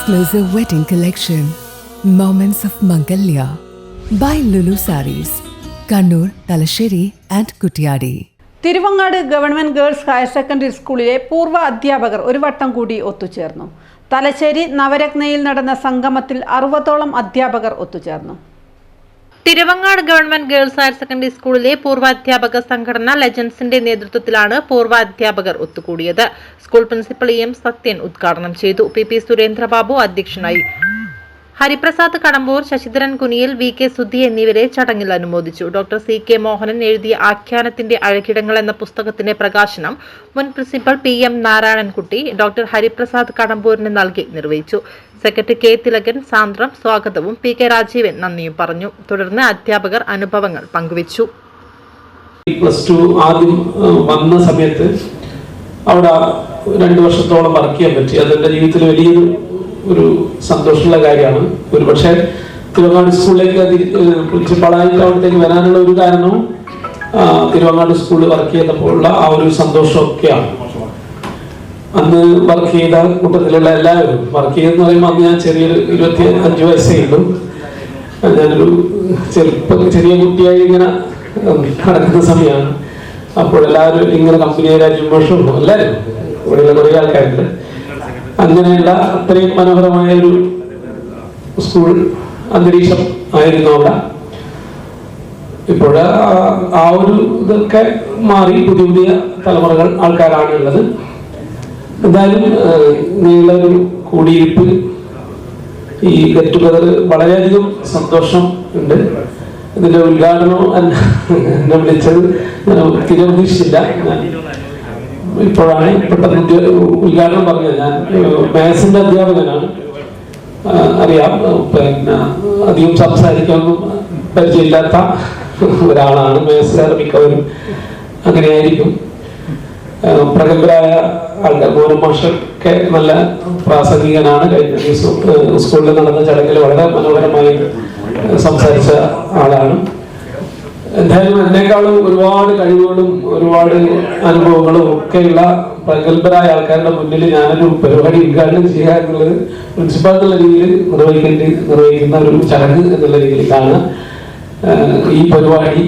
exclusive wedding collection, Moments of Mangalya, by Lulu Saris, Kannur, Talasheri, and Kutyadi. Thiruvangad government girls higher secondary സ്കൂളിലെ പൂർവ അധ്യാപകർ ഒരു വട്ടം കൂടി ഒത്തുചേർന്നു. തലശ്ശേരി നവരത്നയിൽ നടന്ന സംഗമത്തിൽ അറുപതോളം അധ്യാപകർ ഒത്തുചേർന്നു. Thiruvangad government girls higher secondary സ്കൂളിലെ പൂർവാധ്യാപക സംഘടന ലെജൻസിന്റെ നേതൃത്വത്തിലാണ് പൂർവാധ്യാപകർ ഒത്തുകൂടിയത്. സ്കൂൾ പ്രിൻസിപ്പൽ എം സത്യൻ ഉദ്ഘാടനം ചെയ്തു. പി പി സുരേന്ദ്രബാബു അധ്യക്ഷനായി. ഹരിപ്രസാദ് കടമ്പൂർ ശശിധരൻ കുനിയിൽ വി കെ സുധി എന്നിവരെ ചടങ്ങിൽ അനുമോദിച്ചു. ഡോക്ടർ സി കെ മോഹനൻ എഴുതിയ ആഖ്യാനത്തിന്റെ അഴകിടങ്ങൾ എന്ന പുസ്തകത്തിന്റെ പ്രകാശനം മുൻ principal P M Narayanankutty doctor Hariprasad കടമ്പൂരിന് നൽകി നിർവഹിച്ചു. സെക്രട്ടറി കെ തിലകൻ സാന്ദ്രം സ്വാഗതവും പി കെ രാജീവൻ നന്ദിയും പറഞ്ഞു. തുടർന്ന് അധ്യാപകർ അനുഭവങ്ങൾ പങ്കുവച്ചു. പ്ലസ് ടു ആദ്യം വന്ന സമയത്ത് അവിടെ രണ്ട് വർഷത്തോളം വർക്ക് ചെയ്യാൻ പറ്റി. അതെന്റെ ജീവിതത്തിൽ വലിയൊരു ഒരു സന്തോഷമുള്ള കാര്യമാണ്. ഒരു പക്ഷേ തിരുവങ്ങാട് സ്കൂളിലേക്ക് പ്രിൻസിപ്പാളായിട്ട് അവിടത്തേക്ക് വരാനുള്ള ഒരു കാരണവും തിരുവങ്ങാട് സ്കൂളിൽ വർക്ക് ചെയ്തപ്പോഴുള്ള ആ ഒരു സന്തോഷമൊക്കെയാണ്. അന്ന് വർക്ക് ചെയ്ത കൂട്ടത്തിലുള്ള എല്ലാവരും വർക്ക് ചെയ്തെന്ന് പറയുമ്പോൾ അന്ന് ഞാൻ ചെറിയൊരു ഇരുപത്തി അഞ്ച് വയസ്സേ ഉള്ളൂ. ഞാനൊരു ചെറുപ്പ ചെറിയ കുട്ടിയായി ഇങ്ങനെ നടക്കുന്ന സമയമാണ്. അപ്പോൾ എല്ലാവരും ഇങ്ങനെ കമ്പനിയെ രാജ്യം എല്ലാവരും ഇവിടെയുള്ള കുറേ ആൾക്കാരുണ്ട്. അങ്ങനെയുള്ള അത്രയും മനോഹരമായ ഒരു സ്കൂൾ അന്തരീക്ഷം ആയിരുന്നു അവിടെ ഇപ്പോൾ ആ ഒരു ഇതൊക്കെ മാറി പുതിയ പുതിയ തലമുറകൾ ആൾക്കാരാണ് ഉള്ളത് എന്തായാലും നീള ഒരു കൂടിയിരിപ്പ് ഈ ഗെറ്റ് ടുഗദർ വളരെയധികം സന്തോഷം ഉണ്ട്. ഇതിന്റെ ഉദ്ഘാടനം എന്നെ വിളിച്ചത് ഞാൻ തീരെ പ്രതീക്ഷിച്ചില്ല ഞാൻ ഇപ്പോഴാണ് പെട്ടെന്ന് ഉദ്ഘാടനം പറഞ്ഞത്. ഞാൻ മാത്സിന്റെ അധ്യാപകനാണ്. അറിയാം. പിന്നെ അധികം സംസാരിക്കാനൊന്നും പരിചയമില്ലാത്ത ഒരാളാണ് മാത്സുകാർ മിക്കവരും. അങ്ങനെയായിരിക്കും. പ്രഗത്ഭരായ ആൾക്കാർ. മോഹൻ മാഷൊക്കെ നല്ല പ്രാസംഗികനാണ്. കഴിഞ്ഞ ദിവസം സ്കൂളിൽ നടന്ന ചടങ്ങിൽ വളരെ മനോഹരമായി സംസാരിച്ച ആളാണ്. എന്തായാലും എന്നെക്കാളും ഒരുപാട് കഴിവുകളും ഒരുപാട് അനുഭവങ്ങളും ഒക്കെയുള്ള പ്രഗത്ഭരായ ആൾക്കാരുടെ മുന്നിൽ ഞാനൊരു പരിപാടി ഉദ്ഘാടനം ചെയ്യുക എന്നുള്ളത് പ്രിൻസിപ്പാൾ എന്നുള്ള രീതിയിൽ നിർവഹിക്കേണ്ടി നിർവഹിക്കുന്ന ഒരു ചടങ്ങ് എന്നുള്ള രീതിയിലാണ് ഈ പരിപാടി